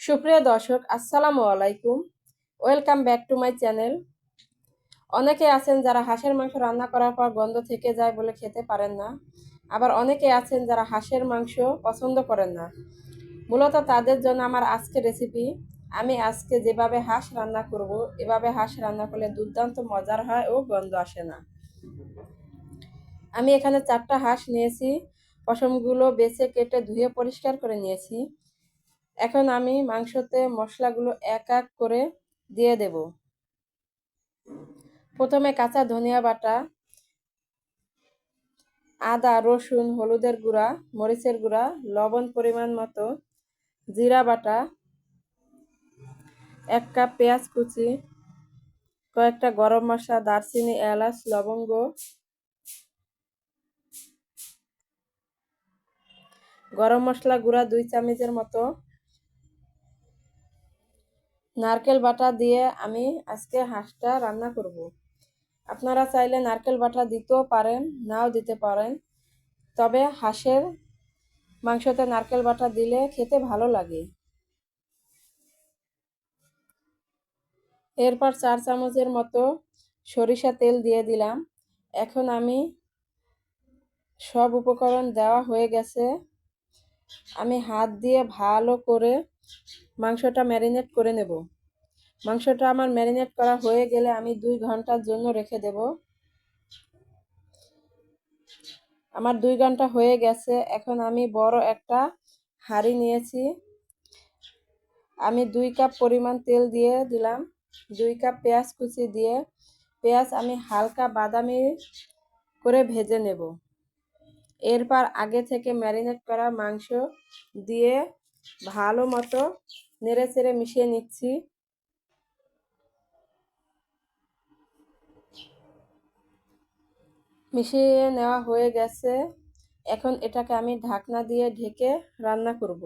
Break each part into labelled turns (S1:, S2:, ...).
S1: সুপ্রিয় দর্শক, আসসালামু আলাইকুম। Welcome back to my channel অনেকে আছেন যারা হাঁসের মাংস রান্না করার পর গন্ধ থেকে যায় বলে খেতে পারেন না। আবার অনেকে আছেন যারা হাঁসের মাংস পছন্দ করেন না। মূলত তাদের জন্য আমার আজকে রেসিপি আমি আজকে যেভাবে হাঁস রান্না করব, এভাবে হাঁস রান্না করলে দুর্দান্ত মজার হয় ও গন্ধ আসে না। আমি এখানে চারটা হাঁস নিয়েছি। পশমগুলো বেছে কেটে ধুয়ে পরিষ্কার করে নিয়েছি। এখন আমি মাংসতে মশলাগুলো এক এক করে দিয়ে দেব। প্রথমে কাঁচা ধনিয়া বাটা, আদা, রসুন, হলুদের গুঁড়া, মরিচের গুঁড়া, লবণ পরিমাণ মতো, জিরা বাটা, এক কাপ পেঁয়াজ কুচি, কয়েকটা গরম মশলা, দারচিনি, এলাচ, লবঙ্গ, গরম মশলা গুঁড়া দুই চামচের মতো নারকেল বাটা দিয়ে আমি আজকে হাঁসটা রান্না করব। আপনারা চাইলে নারকেল বাটা দিতেও পারেন, নাও দিতে পারেন। তবে হাঁসের মাংসতে নারকেল বাটা দিলে খেতে ভালো লাগে। এরপর চার চামচের মতো সরিষা তেল দিয়ে দিলাম। এখন আমি সব উপকরণ দেওয়া হয়ে গেছে। আমি হাত দিয়ে ভালো করে মাংসটা ম্যারিনেট করে নেব। মাংসটা আমার ম্যারিনেট করা হয়ে গেলে আমি দুই ঘণ্টার জন্য রেখে দেব। আমার দুই ঘণ্টা হয়ে গেছে। এখন আমি বড় একটা হাঁড়ি নিয়েছি। আমি দুই কাপ পরিমাণ তেল দিয়ে দিলাম। দুই কাপ পেঁয়াজ কুচি দিয়ে পেঁয়াজ আমি হালকা বাদামি করে ভেজে নেব। এরপর আগে থেকে ম্যারিনেট করা মাংস দিয়ে ভালো মতো নেড়ে চেড়ে মিশিয়ে নিচ্ছি। মিশিয়ে নেওয়া হয়ে গেছে। এখন এটাকে আমি ঢাকনা দিয়ে ঢেকে রান্না করব।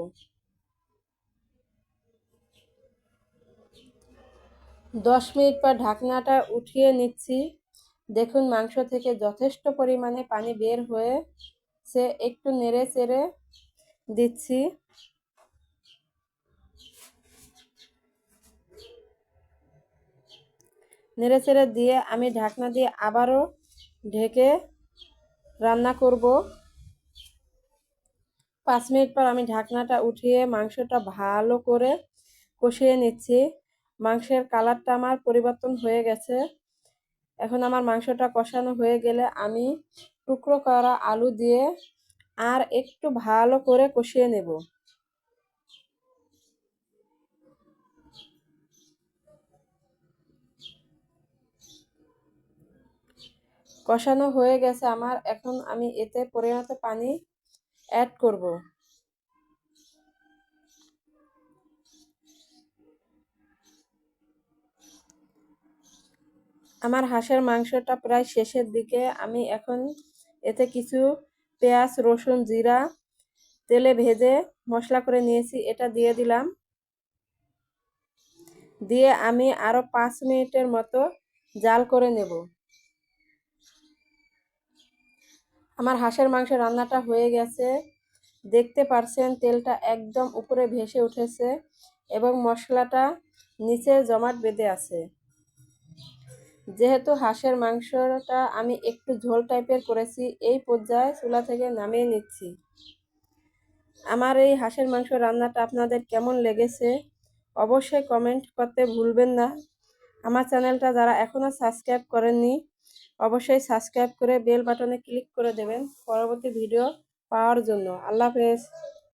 S1: দশ মিনিট পর ঢাকনাটা উঠিয়ে নিচ্ছি। দেখুন মাংস থেকে যথেষ্ট পরিমাণে পানি বের হয়ে সে একটু নেড়ে চেড়ে দিচ্ছি। নেড়ে চেড়ে দিয়ে আমি ঢাকনা দিয়ে আবারও ঢেকে রান্না করব। পাঁচ মিনিট পর আমি ঢাকনাটা উঠিয়ে মাংসটা ভালো করে কষিয়ে নিচ্ছি। মাংসের কালারটা আমার পরিবর্তন হয়ে গেছে। এখন আমার মাংসটা কষানো হয়ে গেলে আমি টুকরো করা আলু দিয়ে আর একটু ভালো করে কষিয়ে নেব। কষানো হয়ে গেছে আমার। এখন আমি এতে পরিণত পানি অ্যাড করব। আমার হাঁসের মাংসটা প্রায় শেষের দিকে। আমি এখন এতে কিছু পেঁয়াজ, রসুন, জিরা, তেলে ভেজে মশলা করে নিয়েছি। এটা দিয়ে দিলাম। দিয়ে আমি আরও পাঁচ মিনিটের মতো জাল করে নেব। আমার হাঁসের মাংস রান্নাটা হয়ে গেছে। দেখতে পারছেন তেলটা একদম উপরে ভেসে উঠেছে এবং মশলাটা নিচে জমাট বেঁধে আছে। যেহেতু হাঁসের মাংসটা আমি একটু ঝোল টাইপের করেছি, এই পর্যায়ে চুলা থেকে নামিয়ে নিচ্ছি। আমার এই হাঁসের মাংস রান্নাটা আপনাদের কেমন লেগেছে অবশ্যই কমেন্ট করতে ভুলবেন না। আমার চ্যানেলটা যারা এখনও সাবস্ক্রাইব করেননি, অবশ্যই সাবস্ক্রাইব করে বেল বাটনে ক্লিক করে দেবেন পরবর্তী ভিডিও পাওয়ার জন্য। আল্লাহ হাফেজ।